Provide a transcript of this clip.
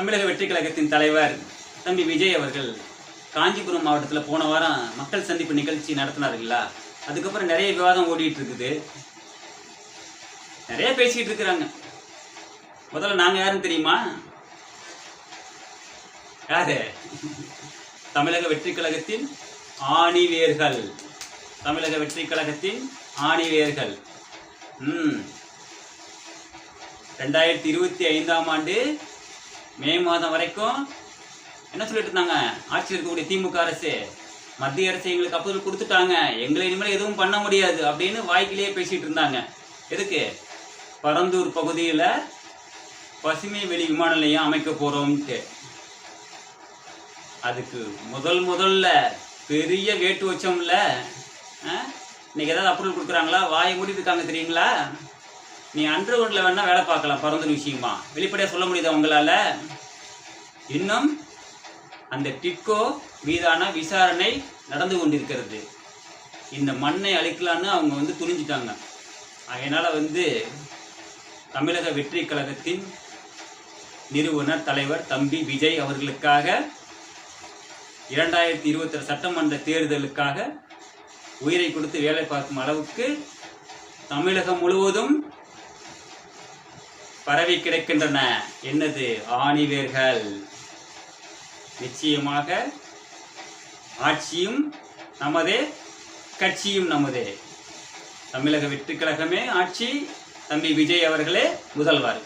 தமிழக வெற்றி கழகத்தின் தலைவர் தம்பி விஜய் அவர்கள் காஞ்சிபுரம் மாவட்டத்தில் போன வாரம் மக்கள் சந்திப்பு நிகழ்ச்சி நடத்தினாருங்களா? அதுக்கப்புறம் நிறைய விவாதம் ஓடிட்டு இருக்குது நிறைய பேசிட்டு இருக்கிறாங்க முதல்ல நாங்க யாருன்னு தெரியுமா? யாரு? தமிழக வெற்றி கழகத்தின் ஆணிவேர்கள். தமிழக வெற்றி கழகத்தின் ஆணிவேர்கள். ம். ரெண்டாயிரத்தி இருபத்தி ஐந்தாம் ஆண்டு மே மாதம் வரைக்கும் என்ன சொல்லிட்டு இருந்தாங்க? ஆட்சியில் இருக்கக்கூடிய திமுக அரசு மத்திய அரசு எங்களுக்கு அப்போது கொடுத்துட்டாங்க. எங்களை இனிமேல் எதுவும் பண்ண முடியாது அப்படின்னு வாய்க்கிலேயே பேசிட்டு இருந்தாங்க. எதுக்கு? பரந்தூர் பகுதியில் பசுமை வெளி விமான நிலையம் அமைக்க போகிறோம்ட்டு அதுக்கு முதல் முதல்ல பெரிய வேட்டு வச்சோம்ல. இன்னைக்கு ஏதாவது அப்ரூவல் கொடுக்குறாங்களா? வாயை மூடிட்டு இருக்காங்க தெரியுங்களா? நீ அண்டர்கிரவுண்டில் வேணால் வேலை பார்க்கலாம் பறந்துன விஷயமா. வெளிப்படையாக சொல்ல முடியுதா உங்களால்? இன்னும் அந்த டிட்கோ மீதான விசாரணை நடந்து கொண்டிருக்கிறது. இந்த மண்ணை அழிக்கலான்னு அவங்க வந்து துணிஞ்சிட்டாங்க. அதனால் வந்து தமிழக வெற்றி கழகத்தின் நிறுவனர் தலைவர் தம்பி விஜய் அவர்களுக்காக இரண்டாயிரத்தி இருபத்தி சட்டமன்ற தேர்தலுக்காக உயிரை கொடுத்து வேலை பார்க்கும் அளவுக்கு தமிழகம் முழுவதும் பரவி கிடக்கின்றன. என்னது? ஆணிவேர்கள். நிச்சயமாக ஆட்சியும் நமதே கட்சியும் நமதே. தமிழக வெற்றி கழகமே ஆட்சி. தம்பி விஜய் அவர்களே முதல்வர்.